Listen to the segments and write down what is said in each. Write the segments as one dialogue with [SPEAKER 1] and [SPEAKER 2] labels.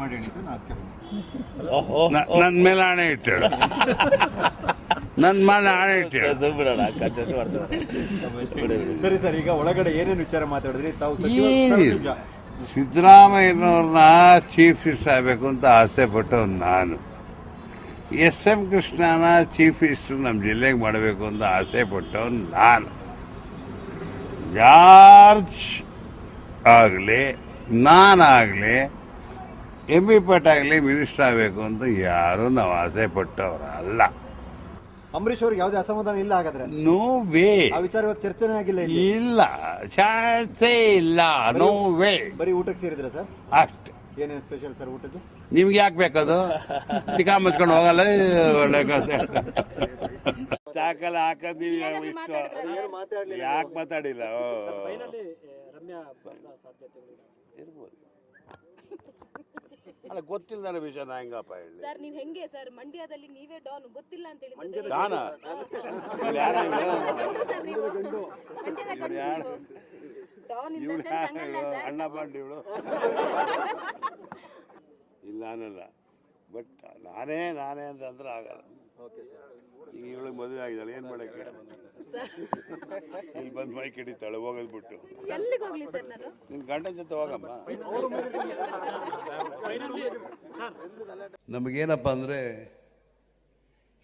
[SPEAKER 1] ಮಾಡಿ ಅದಕ್ಕೆ
[SPEAKER 2] ನನ್ನ ಮೇಲೆ ಹಣೆ ಇಟ್ಟಳು ನನ್ನ ಮೇಲೆ ಹಣೆ ಇಟ್ಟಳು
[SPEAKER 1] ಸರಿ ಸರ್ ಈಗ ಒಳಗಡೆ ಏನೇನು ವಿಚಾರ ಮಾತಾಡಿದ್ರಿ? ತಾವು ಸಚಿವ
[SPEAKER 2] ಏನಿಲ್ಲ.
[SPEAKER 1] ಸರ್, ನಿಜ.
[SPEAKER 2] ಸಿದ್ದರಾಮಯ್ಯನವ್ರನ್ನ ಚೀಫ್ ಮಿನಿಸ್ಟರ್ ಆಗಬೇಕು ಅಂತ ಆಸೆ ಪಟ್ಟವ್ ನಾನು. ಎಸ್ ಎಂ ಕೃಷ್ಣನ ಚೀಫ್ ಮಿನಿಸ್ಟರ್ ನಮ್ಮ ಜಿಲ್ಲೆಗೆ ಮಾಡಬೇಕು ಅಂತ ಆಸೆ ಪಟ್ಟವ್ ನಾನು. ಜಾರ್ಜ್ ಆಗಲಿ ನಾನಾಗಲಿ ಎಂ ಬಿ ಪಟ್ ಆಗಲಿ ಮಿನಿಸ್ಟರ್ ಆಗಬೇಕು ಅಂತ ಯಾರು ನಾವು ಆಸೆ ಪಟ್ಟವ್ರ ಅಲ್ಲ
[SPEAKER 1] ಅಂಬರೀಶ್ ಅವ್ರಿಗೆ ಯಾವುದೇ ಅಸಮಾಧಾನ ಇಲ್ಲ ಹಾಗಾದ್ರೆ?
[SPEAKER 2] No way.
[SPEAKER 1] ಆ ವಿಚಾರ ಇವತ್ತು ಚರ್ಚೆನೇ ಆಗಿಲ್ಲ ಇಲ್ಲಿ.
[SPEAKER 2] ಇಲ್ಲ. ಚಾನ್ಸೇ ಇಲ್ಲ. No way.
[SPEAKER 1] ಬರೀ ಊಟಕ್ಕೆ ಸೇರಿದ್ರ ಸರ್?
[SPEAKER 2] ಅಷ್ಟೆ.
[SPEAKER 1] ಏನೇನು ಸ್ಪೆಷಲ್ ಸರ್ ಊಟದ್ದು?
[SPEAKER 2] ನಿಮ್ಗೆ ಯಾಕೆ ಬೇಕದು? ತಿಕಾ ಮಚ್ಕೊಂಡು ಹೋಗಲ್ಲ ಒಳ್ಳೆ ಕಥೆ. ಚಾಕಲ್ ಹಾಕದ್ ನೀವು ಇಷ್ಟು? ಯಾಕೆ ಮಾತಾಡಿಲ್ಲ? ಓ. ಇರ್ಬೋದು. ಅಲ್ಲ ಗೊತ್ತಿಲ್ಲದ ವಿಷಯ ನಾ ಹೆಂಗಪ್ಪ ಹೇಳಿ?
[SPEAKER 3] ಸರ್ ನೀವ್ ಹೆಂಗೆ ಸರ್? ಮಂಡ್ಯದಲ್ಲಿ ನೀವೇ ಡಾನ್ ಗೊತ್ತಿಲ್ಲ ಅಂತ ಹೇಳಿ? ನೀವು? ಮಂಡ್ಯದ ಗಂಡು. ನೀವು. ಡಾನ್ ಇನ್ ದ
[SPEAKER 2] ಇವ್ರು
[SPEAKER 3] ಸೆನ್ಸ್ ಹಂಗಲ್ಲ ಸರ್.
[SPEAKER 2] ಅಣ್ಣ ಪಾಂಡಿ ಇವಳು ಇಲ್ಲ ಅನ್ನಲ್ಲ. ಬಟ್ ನಾನೇ ನಾನೇ ಅಂತಂದ್ರೆ ಆಗಲ್ಲ. ಈಗ ಇವಳಿಗೆ ಮದುವೆ ಆಗಿದ್ದಾಳೆ ಏನು ಮಾಡಕ್ಕೆ? ಇಲ್ಲಿ ಬಂದು ಮೈ ಹೋಗೋದು ಬಿಟ್ಟು.
[SPEAKER 3] ಎಲ್ಲಿಗೆ ಹೋಗ್ಲಿ ಸರ್ ನಾನು?
[SPEAKER 2] ನಿನ್ ಗಂಡನ ಜೊತೆ ಹೋಗಮ್ಮ. ನಮಗೇನಪ್ಪ ಅಂದರೆ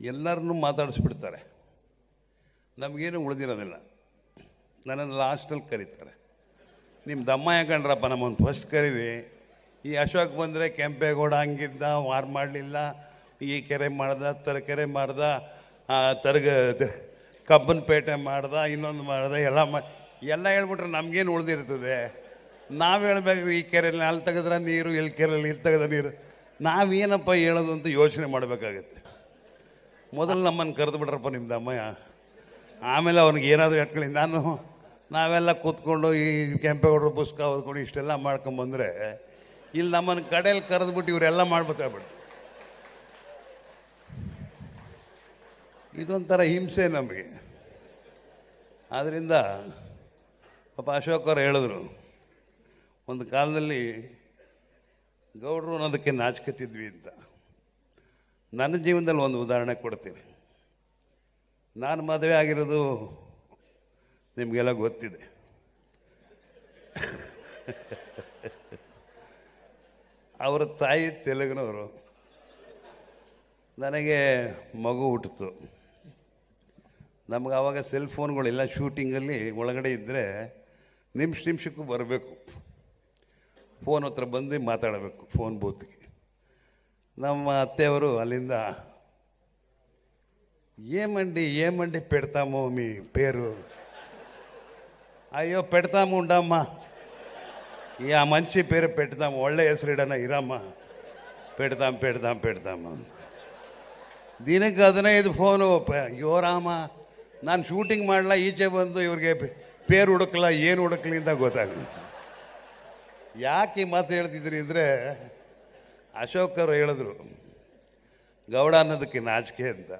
[SPEAKER 2] ಎಲ್ಲರನ್ನೂ ಮಾತಾಡಿಸ್ಬಿಡ್ತಾರೆ. ನಮಗೇನು ಉಳಿದಿರೋದಿಲ್ಲ. ನನ್ನನ್ನು ಲಾಸ್ಟಲ್ಲಿ ಕರೀತಾರೆ. ನಿಮ್ಮ ದಮ್ಮ ಯಾಕಂಡ್ರಪ್ಪ ನಮ್ಮನ್ನು ಫಸ್ಟ್ ಕರೀರಿ. ಈ ಅಶೋಕ್ ಬಂದರೆ ಕೆಂಪೇಗೌಡ ಹಂಗಿದ್ದ ವಾರ್ ಮಾಡಲಿಲ್ಲ. ಈ ಕೆರೆ ಮಾಡ್ದ ತರ ಕೆರೆ ಮಾಡ್ದ ಆ, ತರ್ಗ ಕಬ್ಬನಪೇಟೆ ಮಾಡ್ದ, ಇನ್ನೊಂದು ಮಾಡ್ದ, ಎಲ್ಲ ಮಾ, ಎಲ್ಲ ಹೇಳ್ಬಿಟ್ರೆ ನಮಗೇನು ಉಳಿದಿರ್ತದೆ. ನಾವು ಹೇಳ್ಬೇಕು, ಈ ಕೆರೆಯಲ್ಲಿ ಅಲ್ಲಿ ತೆಗೆದ್ರೆ ನೀರು ಇಲ್ಲಿ ಕೆರೆಯಲ್ಲಿ ಇಲ್ಲಿ ತೆಗೆದ ನೀರು. ನಾವೇನಪ್ಪ ಹೇಳೋದು ಅಂತ ಯೋಚನೆ ಮಾಡಬೇಕಾಗತ್ತೆ. ಮೊದಲು ನಮ್ಮನ್ನು ಕರೆದು ಬಿಡ್ರಪ್ಪ ನಿಮ್ದು ಅಮ್ಮಯ್ಯ. ಆಮೇಲೆ ಅವ್ನಿಗೆ ಏನಾದರೂ ಹೇಳ್ಕೊಳ್ಳಿ. ನಾನು, ನಾವೆಲ್ಲ ಕೂತ್ಕೊಂಡು ಈ ಕೆಂಪೇಗೌಡರು ಪುಸ್ತಕ ಓದ್ಕೊಂಡು ಇಷ್ಟೆಲ್ಲ ಮಾಡ್ಕೊಂಬಂದ್ರೆ ಇಲ್ಲಿ ನಮ್ಮನ್ನು ಕಡೆಯಲ್ಲಿ ಕರೆದ್ಬಿಟ್ಟು ಇವರೆಲ್ಲ ಮಾಡ್ಬೇಕಾಗ್ಬಿಟ್ಟು ಇದೊಂಥರ ಹಿಂಸೆ ನಮಗೆ. ಆದ್ದರಿಂದ ಪಾಪ ಅಶೋಕ್ ಅವ್ರು ಹೇಳಿದ್ರು, ಒಂದು ಕಾಲದಲ್ಲಿ ಗೌಡರು ಅನ್ನೋದಕ್ಕೆ ನಾಚ್ಕತ್ತಿದ್ವಿ ಅಂತ. ನನ್ನ ಜೀವನದಲ್ಲಿ ಒಂದು ಉದಾಹರಣೆ ಕೊಡ್ತೀನಿ. ನಾನು ಮದುವೆ ಆಗಿರೋದು ನಿಮಗೆಲ್ಲ ಗೊತ್ತಿದೆ. ಅವರ ತಾಯಿ ತೆಲುಗಿನವರು. ನನಗೆ ಮಗು ಹುಟ್ಟಿತು. ನಮ್ಗೆ ಆವಾಗ ಸೆಲ್ ಫೋನ್ಗಳಿಲ್ಲ ಶೂಟಿಂಗಲ್ಲಿ ಒಳಗಡೆ ಇದ್ದರೆ ನಿಮಿಷ ನಿಮಿಷಕ್ಕೂ ಬರಬೇಕು ಫೋನ್ ಹತ್ರ ಬಂದು ಮಾತಾಡಬೇಕು ಫೋನ್ ಬೂತ್ಗೆ ನಮ್ಮ ಅತ್ತೆಯವರು ಅಲ್ಲಿಂದ ఏమండి ఏమండి పెడతాము మీ పేరు అయ్యో పెడతాము ఉండమ్మా ఈ ఆ మంచి పేరు పెడతాము ಒಳ್ಳೆ ಹೆಸರಿಡೋಣ ಇರಮ್ಮ పెడతాం పెడతాం పెడతాము ದಿನಕ್ಕೆ ಹದಿನೈದು ಫೋನು ಪ- ಅಯ್ಯೋ ರಾಮ ನಾನು ಶೂಟಿಂಗ್ ಮಾಡಲ್ಲ ಈಚೆ ಬಂದು ಇವ್ರಿಗೆ ಪೇರು ಹುಡುಕಲ್ಲ ಏನು ಹುಡುಕಲಿ ಅಂತ ಗೊತ್ತಾಗುತ್ತೆ ಯಾಕೆ ಈ ಮಾತು ಹೇಳ್ತಿದ್ರಿ ಅಂದರೆ ಅಶೋಕರು ಹೇಳಿದ್ರು, ಗೌಡ ಅನ್ನೋದಕ್ಕೆ ನಾಚಿಕೆ ಅಂತ.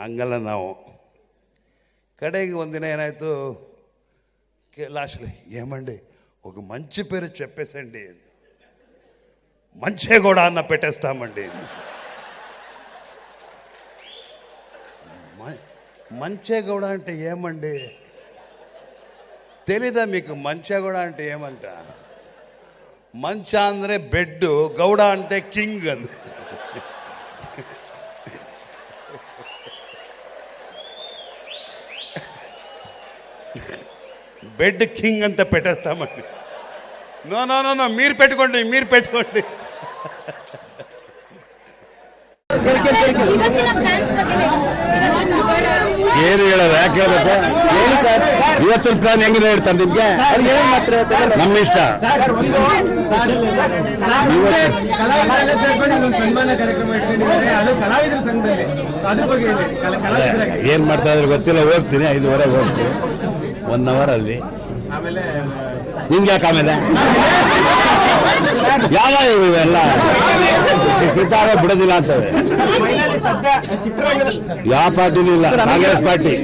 [SPEAKER 2] ಹಂಗಲ್ಲ ನಾವು. ಕಡೆಗೆ ಒಂದಿನ ಏನಾಯಿತು, ಕೆ, ಲಾಸ್ಟ್ಲಿ ಏಮಂಡಿ ఒక మంచి పేరు చెప్పేసండి ಅನ್ನ అన్న ಮಂಡಿ మంచేగౌడ అంటే ఏమండి? తెలీదా మీకు మంచేగౌడ అంటే ఏమంట? మంచ అందరే బెడ్ గౌడ అంటే కింగ్ అంది. బెడ్ కింగ్ అంతా పెట్టేస్తామండి. నో నో నో నో మీరు పెట్టుకోండి మీరు పెట్టుకోండి. ಏನು ಹೇಳೋದು? ಯಾಕೆ ಹೇಳ್ಬೇಕು
[SPEAKER 4] ಹೇಳಿ ಸರ್.
[SPEAKER 2] ಇವತ್ತಿನ ಪ್ಲಾನ್ ಹೆಂಗಿದೆ ಹೇಳ್ತಾರೆ ನಿಮ್ಗೆ?
[SPEAKER 4] ಏನ್ ಸರ್.
[SPEAKER 2] ನಮ್ಮ ಇಷ್ಟ.
[SPEAKER 5] ಕಲಾವಿದರೆಲ್ಲ ಸೇರ್ಕೊಂಡು ಇನ್ನೊಂದು ಸನ್ಮಾನ ಕಾರ್ಯಕ್ರಮ ಇಟ್ಕೊಂಡಿದ್ದಾರೆ. ಅದು ಕಲಾವಿದರ ಸಂಘದಲ್ಲಿ. ಸೊ ಅದ್ರ ಬಗ್ಗೆ ಹೇಳಿ. ಕಲ- ಕಲಾವಿದರಾಗಿ
[SPEAKER 2] ಏನ್ ಮಾಡ್ತಾ ಇದ್ರೆ ಗೊತ್ತಿಲ್ಲ ಹೋಗ್ತೀನಿ ಐದುವರೆಗೆ ಹೋಗ್ತೀನಿ. ಒನ್ ಅವರ್ ಅಲ್ಲಿ.
[SPEAKER 5] ಆಮೇಲೆ
[SPEAKER 2] ನಿಂಗೆ ಯಾಕೆ ಆಮೇಲೆ? ಯಾವ ಇವು ಇವೆಲ್ಲ? ಕಿತ್ತಾಗ ಬಿಡೋದಿಲ್ಲ ಅಂತವೆ. ಯಾವ ಪಾರ್ಟಿನೂ ಇಲ್ಲ. ಕಾಂಗ್ರೆಸ್
[SPEAKER 4] ಪಾರ್ಟಿ.